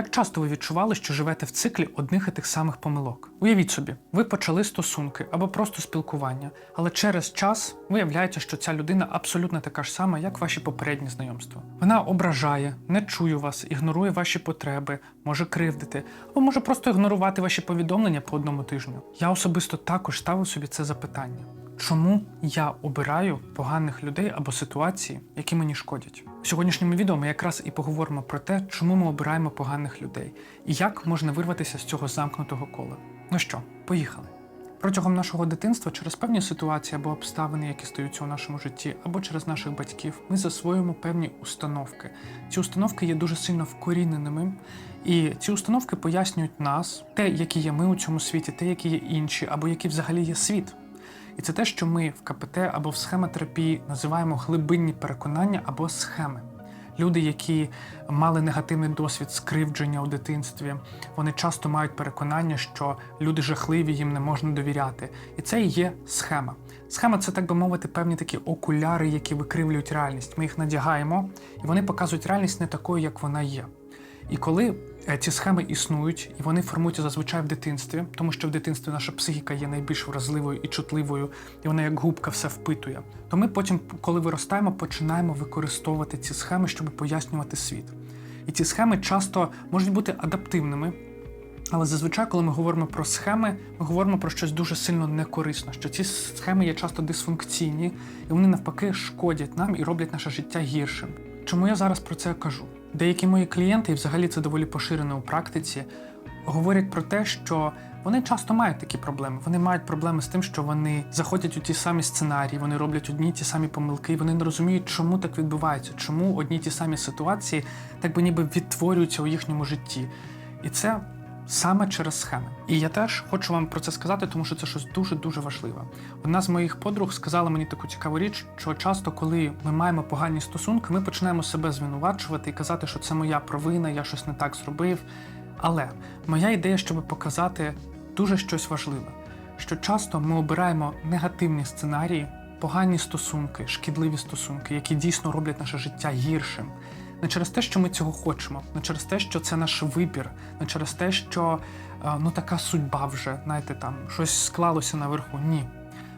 Як часто ви відчували, що живете в циклі одних і тих самих помилок? Уявіть собі, ви почали стосунки або просто спілкування, але через час виявляється, що ця людина абсолютно така ж сама, як ваші попередні знайомства. Вона ображає, не чує вас, ігнорує ваші потреби, може кривдити, або може просто ігнорувати ваші повідомлення по одному тижню. Я особисто також ставив собі це запитання. Чому я обираю поганих людей або ситуації, які мені шкодять? В сьогоднішньому відео ми якраз і поговоримо про те, чому ми обираємо поганих людей і як можна вирватися з цього замкнутого кола. Ну що, поїхали. Протягом нашого дитинства через певні ситуації або обставини, які стаються у нашому житті, або через наших батьків, ми засвоюємо певні установки. Ці установки є дуже сильно вкоріненими, і ці установки пояснюють нас, те, які є ми у цьому світі, те, які є інші, або який взагалі є світ. І це те, що ми в КПТ або в схемотерапії називаємо глибинні переконання або схеми. Люди, які мали негативний досвід скривдження у дитинстві, вони часто мають переконання, що люди жахливі, їм не можна довіряти. І це і є схема. Схема це, так би мовити, певні такі окуляри, які викривлюють реальність. Ми їх надягаємо, і вони показують реальність не такою, як вона є. І коли е, ці схеми існують, і вони формуються зазвичай в дитинстві, тому що в дитинстві наша психіка є найбільш вразливою і чутливою, і вона як губка все впитує, то ми потім, коли виростаємо, починаємо використовувати ці схеми, щоб пояснювати світ. І ці схеми часто можуть бути адаптивними. Але зазвичай, коли ми говоримо про схеми, ми говоримо про щось дуже сильно некорисне, що ці схеми є часто дисфункційні, і вони навпаки шкодять нам і роблять наше життя гіршим. Чому я зараз про це кажу? Деякі мої клієнти, і взагалі це доволі поширено у практиці, говорять про те, що вони часто мають такі проблеми. Вони мають проблеми з тим, що вони заходять у ті самі сценарії, вони роблять одні й ті самі помилки, і вони не розуміють, чому так відбувається, чому одні ті самі ситуації так би ніби відтворюються у їхньому житті. І це саме через схеми. І я теж хочу вам про це сказати, тому що це щось дуже дуже важливе. Одна з моїх подруг сказала мені таку цікаву річ, що часто, коли ми маємо погані стосунки, ми починаємо себе звинувачувати і казати, що це моя провина, я щось не так зробив. Але моя ідея, щоб показати дуже щось важливе, що часто ми обираємо негативні сценарії, погані стосунки, шкідливі стосунки, які дійсно роблять наше життя гіршим. Не через те, що ми цього хочемо, не через те, що це наш вибір, не через те, що е, ну така судьба вже, знаєте, там щось склалося наверху. Ні.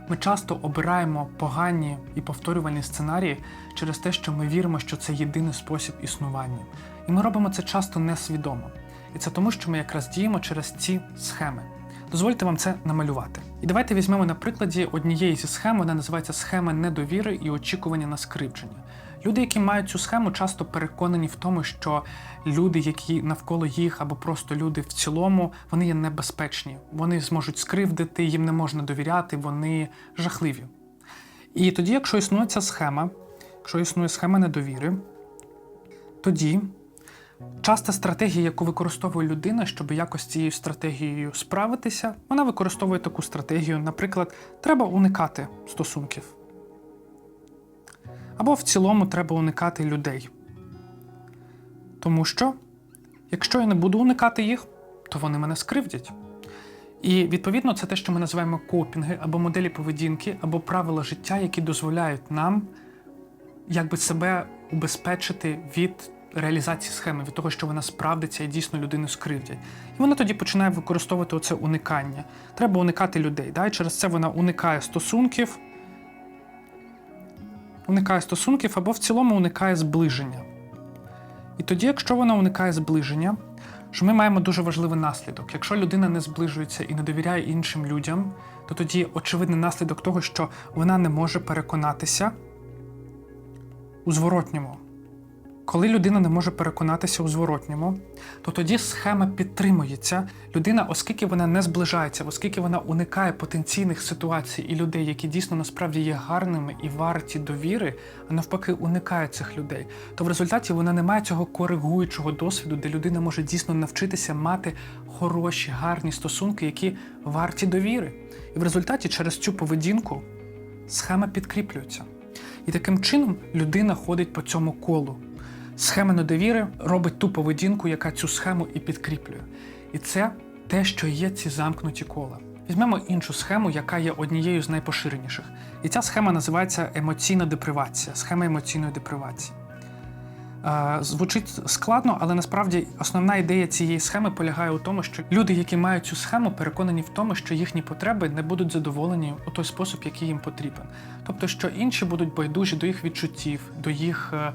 Ми часто обираємо погані і повторювальні сценарії через те, що ми віримо, що це єдиний спосіб існування. І ми робимо це часто несвідомо. І це тому, що ми якраз діємо через ці схеми. Дозвольте вам це намалювати. І давайте візьмемо на прикладі однієї зі схем, вона називається схема недовіри і очікування на скривдження. Люди, які мають цю схему, часто переконані в тому, що люди, які навколо їх, або просто люди в цілому, вони є небезпечні. Вони зможуть скривдити, їм не можна довіряти, вони жахливі. І тоді, якщо існує ця схема, якщо існує схема недовіри, тоді часта стратегія, яку використовує людина, щоб якось цією стратегією справитися, вона використовує таку стратегію. Наприклад, треба уникати стосунків. Або в цілому треба уникати людей. Тому що, якщо я не буду уникати їх, то вони мене скривдять. І відповідно це те, що ми називаємо копінги або моделі поведінки, або правила життя, які дозволяють нам якби себе убезпечити від реалізації схеми, від того, що вона справдиться і дійсно людину скривдять. І вона тоді починає використовувати оце уникання. Треба уникати людей. Да? І через це вона уникає стосунків, уникає стосунків або в цілому уникає зближення. І тоді, якщо вона уникає зближення, що ми маємо дуже важливий наслідок. Якщо людина не зближується і не довіряє іншим людям, то тоді очевидний наслідок того, що вона не може переконатися у зворотньому. Коли людина не може переконатися у зворотньому, то тоді схема підтримується. Людина, оскільки вона не зближається, оскільки вона уникає потенційних ситуацій і людей, які дійсно насправді є гарними і варті довіри, а навпаки, уникає цих людей, то в результаті вона не має цього коригуючого досвіду, де людина може дійсно навчитися мати хороші, гарні стосунки, які варті довіри. І в результаті через цю поведінку схема підкріплюється. І таким чином людина ходить по цьому колу. Схема недовіри робить ту поведінку, яка цю схему і підкріплює. І це те, що є ці замкнуті кола. Візьмемо іншу схему, яка є однією з найпоширеніших. І ця схема називається емоційна депривація, схема емоційної депривації. Е, Звучить складно, але насправді основна ідея цієї схеми полягає у тому, що люди, які мають цю схему, переконані в тому, що їхні потреби не будуть задоволені у той спосіб, який їм потрібен. Тобто, що інші будуть байдужі до їх відчуттів, до їх. е,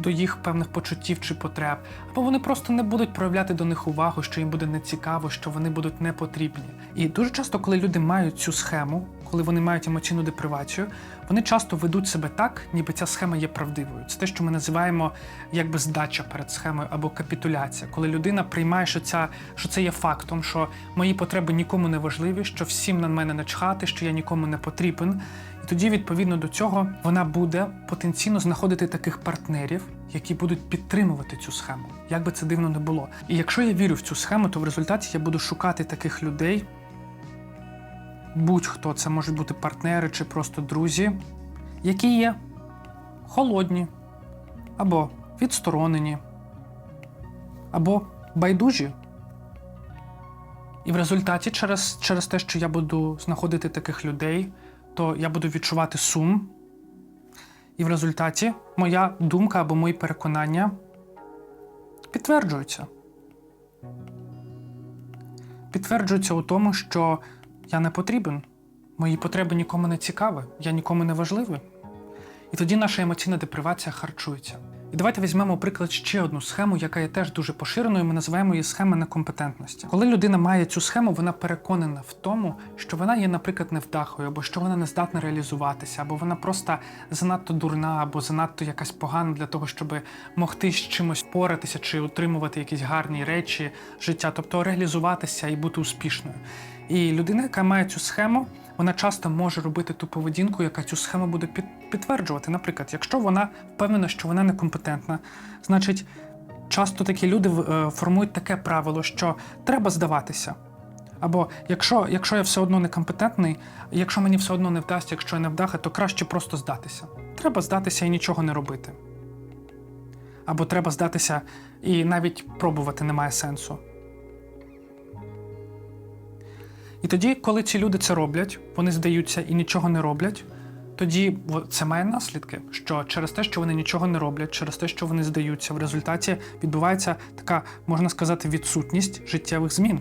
До їх певних почуттів чи потреб, або вони просто не будуть проявляти до них увагу, що їм буде нецікаво, що вони будуть не потрібні. І дуже часто, коли люди мають цю схему, коли вони мають емоційну депривацію, вони часто ведуть себе так, ніби ця схема є правдивою. Це те, що ми називаємо якби здача перед схемою або капітуляція, коли людина приймає, що ця що це є фактом, що мої потреби нікому не важливі, що всім на мене начхати, що я нікому не потрібен. І тоді, відповідно до цього, вона буде потенційно знаходити таких партнерів, які будуть підтримувати цю схему, як би це дивно не було. І якщо я вірю в цю схему, то в результаті я буду шукати таких людей, будь-хто, це можуть бути партнери чи просто друзі, які є холодні, або відсторонені, або байдужі. І в результаті, через, через те, що я буду знаходити таких людей, то я буду відчувати сум. І в результаті моя думка або мої переконання підтверджуються. Підтверджуються у тому, що я не потрібен, мої потреби нікому не цікаві, я нікому не важливий. І тоді наша емоційна депривація харчується. І давайте візьмемо приклад ще одну схему, яка є теж дуже поширеною. Ми називаємо її схема некомпетентності. Коли людина має цю схему, вона переконана в тому, що вона є, наприклад, невдахою, або що вона не здатна реалізуватися, або вона просто занадто дурна, або занадто якась погана для того, щоб могти з чимось впоратися чи отримувати якісь гарні речі життя, тобто реалізуватися і бути успішною. І людина, яка має цю схему, вона часто може робити ту поведінку, яка цю схему буде під, підтверджувати. Наприклад, якщо вона впевнена, що вона некомпетентна, значить часто такі люди е, формують таке правило, що треба здаватися. Або якщо, якщо я все одно некомпетентний, якщо мені все одно не вдасться, якщо я не вдаха, то краще просто здатися. Треба здатися і нічого не робити. Або треба здатися і навіть пробувати немає сенсу. І тоді, коли ці люди це роблять, вони здаються і нічого не роблять, тоді це має наслідки, що через те, що вони нічого не роблять, через те, що вони здаються, в результаті відбувається така, можна сказати, відсутність життєвих змін.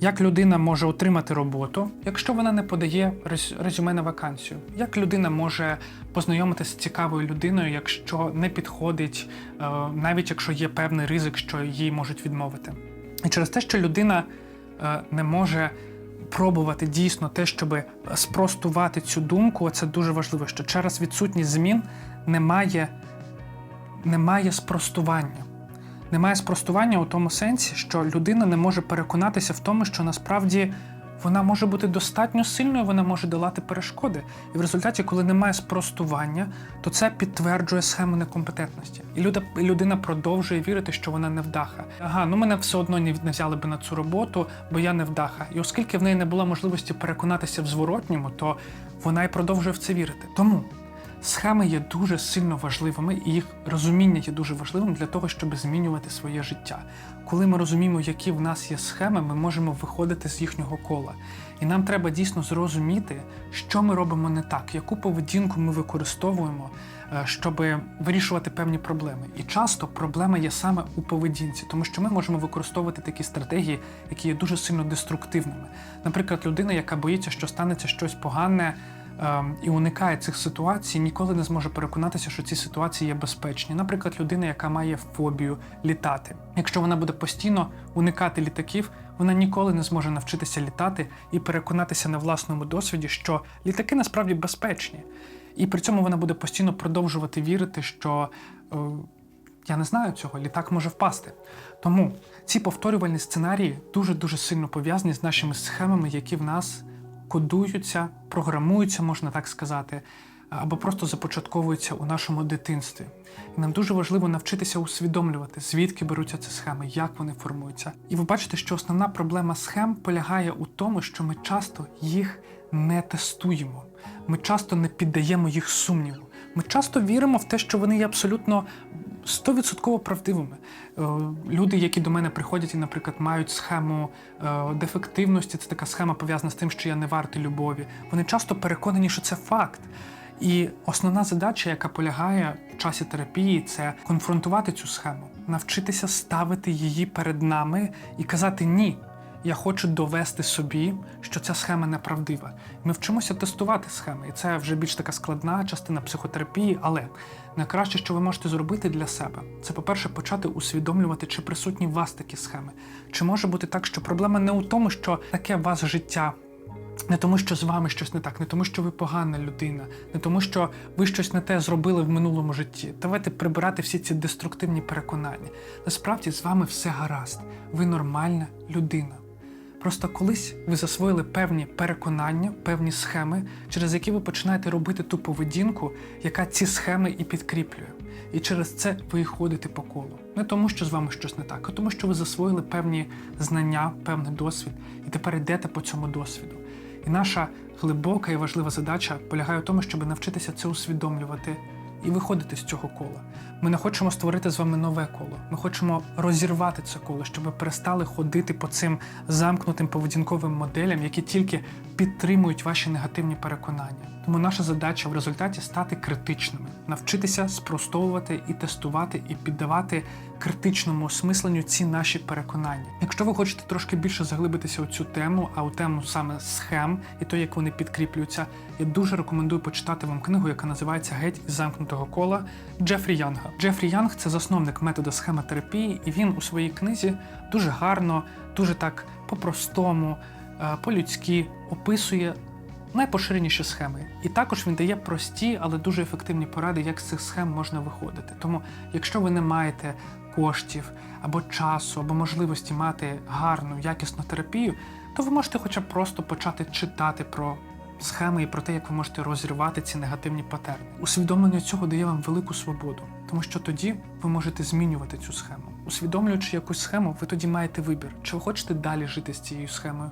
Як людина може отримати роботу, якщо вона не подає резюме на вакансію? Як людина може познайомитися з цікавою людиною, якщо не підходить, е, навіть якщо є певний ризик, що їй можуть відмовити? І через те, що людина не може пробувати дійсно те, щоб спростувати цю думку, це дуже важливо, що через відсутність змін немає, немає спростування. Немає спростування у тому сенсі, що людина не може переконатися в тому, що насправді вона може бути достатньо сильною, вона може долати перешкоди. І в результаті, коли немає спростування, то це підтверджує схему некомпетентності. І людина продовжує вірити, що вона не вдаха. Ага, ну мене все одно не взяли би на цю роботу, бо я не вдаха. І оскільки в неї не було можливості переконатися в зворотньому, то вона й продовжує в це вірити. Тому Схеми є дуже сильно важливими, і їх розуміння є дуже важливим для того, щоб змінювати своє життя. Коли ми розуміємо, які в нас є схеми, ми можемо виходити з їхнього кола. І нам треба дійсно зрозуміти, що ми робимо не так, яку поведінку ми використовуємо, е, щоб вирішувати певні проблеми. І часто проблема є саме у поведінці, тому що ми можемо використовувати такі стратегії, які є дуже сильно деструктивними. Наприклад, людина, яка боїться, що станеться щось погане і уникає цих ситуацій, ніколи не зможе переконатися, що ці ситуації є безпечні. Наприклад, людина, яка має фобію літати. Якщо вона буде постійно уникати літаків, вона ніколи не зможе навчитися літати і переконатися на власному досвіді, що літаки насправді безпечні. І при цьому вона буде постійно продовжувати вірити, що е, я не знаю цього, літак може впасти. Тому ці повторювальні сценарії дуже дуже сильно пов'язані з нашими схемами, які в нас кодуються, програмуються, можна так сказати, або просто започатковуються у нашому дитинстві. І нам дуже важливо навчитися усвідомлювати, звідки беруться ці схеми, як вони формуються. І ви бачите, що основна проблема схем полягає у тому, що ми часто їх не тестуємо. Ми часто не піддаємо їх сумніву. Ми часто віримо в те, що вони є абсолютно стовідсотково правдивими. Е, Люди, які до мене приходять і, наприклад, мають схему е, дефективності, це така схема пов'язана з тим, що я не вартий любові. Вони часто переконані, що це факт. І основна задача, яка полягає в часі терапії, це конфронтувати цю схему, навчитися ставити її перед нами і казати ні. Я хочу довести собі, що ця схема неправдива. Ми вчимося тестувати схеми, і це вже більш така складна частина психотерапії. Але найкраще, що ви можете зробити для себе, це, по-перше, почати усвідомлювати, чи присутні в вас такі схеми. Чи може бути так, що проблема не у тому, що таке у вас життя. Не тому, що з вами щось не так, не тому, що ви погана людина, не тому, що ви щось не те зробили в минулому житті. Давайте прибирати всі ці деструктивні переконання. Насправді з вами все гаразд. Ви нормальна людина. Просто колись ви засвоїли певні переконання, певні схеми, через які ви починаєте робити ту поведінку, яка ці схеми і підкріплює. І через це ви ходите по колу. Не тому, що з вами щось не так, а тому, що ви засвоїли певні знання, певний досвід, і тепер йдете по цьому досвіду. І наша глибока і важлива задача полягає в тому, щоб навчитися це усвідомлювати і виходити з цього кола. Ми не хочемо створити з вами нове коло. Ми хочемо розірвати це коло, щоб ви перестали ходити по цим замкнутим поведінковим моделям, які тільки підтримують ваші негативні переконання. Тому наша задача в результаті стати критичними, навчитися спростовувати і тестувати, і піддавати критичному осмисленню ці наші переконання. Якщо ви хочете трошки більше заглибитися у цю тему, а у тему саме схем і то, як вони підкріплюються, я дуже рекомендую почитати вам книгу, яка називається Геть із замкнутого кола Джефрі Янга. Джефрі Янг це засновник методу схемотерапії, і він у своїй книзі дуже гарно, дуже так по-простому, е, по-людськи описує найпоширеніші схеми. І також він дає прості, але дуже ефективні поради, як з цих схем можна виходити. Тому, якщо ви не маєте коштів або часу, або можливості мати гарну, якісну терапію, то ви можете хоча б просто почати читати про схеми і про те, як ви можете розірвати ці негативні патерни. Усвідомлення цього дає вам велику свободу, тому що тоді ви можете змінювати цю схему. Усвідомлюючи якусь схему, ви тоді маєте вибір, чи ви хочете далі жити з цією схемою,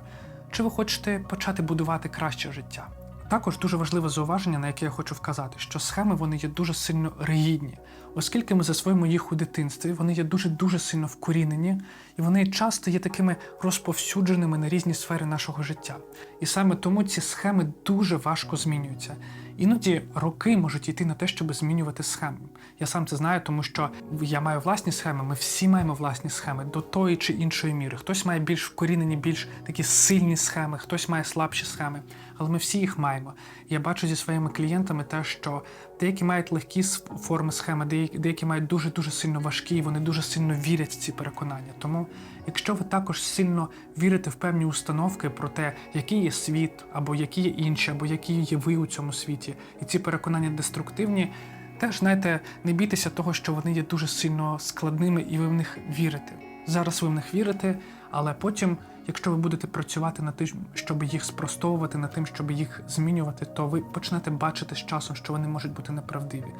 чи ви хочете почати будувати краще життя. Також дуже важливе зауваження, на яке я хочу вказати, що схеми вони є дуже сильно ригідні, оскільки ми засвоїмо їх у дитинстві, вони є дуже дуже сильно вкорінені, і вони часто є такими розповсюдженими на різні сфери нашого життя. І саме тому ці схеми дуже важко змінюються. Іноді роки можуть йти на те, щоб змінювати схеми. Я сам це знаю, тому що я маю власні схеми. Ми всі маємо власні схеми до тої чи іншої міри. Хтось має більш вкорінені, більш такі сильні схеми, хтось має слабші схеми, але ми всі їх маємо. Я бачу зі своїми клієнтами те, що деякі мають легкі форми схеми, деякі, мають дуже дуже сильно важкі, і вони дуже сильно вірять в ці переконання. Тому, якщо ви також сильно вірите в певні установки про те, який є світ, або які є інші, або які є ви у цьому світі, і ці переконання деструктивні. Теж знаєте, не бійтеся того, що вони є дуже сильно складними, і ви в них вірите. Зараз ви в них вірите, але потім, якщо ви будете працювати над тим, щоб їх спростовувати, над тим, щоб їх змінювати, то ви почнете бачити з часом, що вони можуть бути неправдиві.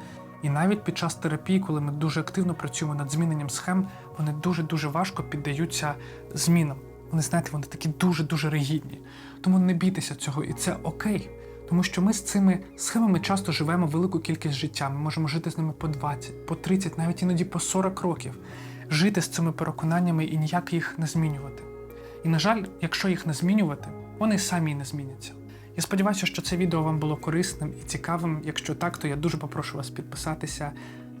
І навіть під час терапії, коли ми дуже активно працюємо над зміненням схем, вони дуже дуже важко піддаються змінам. Вони знаєте, вони такі дуже дуже ригідні. Тому не бійтеся цього, і це окей. Тому що ми з цими схемами часто живемо велику кількість життя. Ми можемо жити з ними по 20, по 30, навіть іноді по 40 років, жити з цими переконаннями і ніяк їх не змінювати. І, на жаль, якщо їх не змінювати, вони самі й не зміняться. Я сподіваюся, що це відео вам було корисним і цікавим. Якщо так, то я дуже попрошу вас підписатися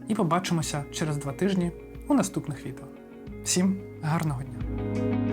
і побачимося через два тижні у наступних відео. Всім гарного дня!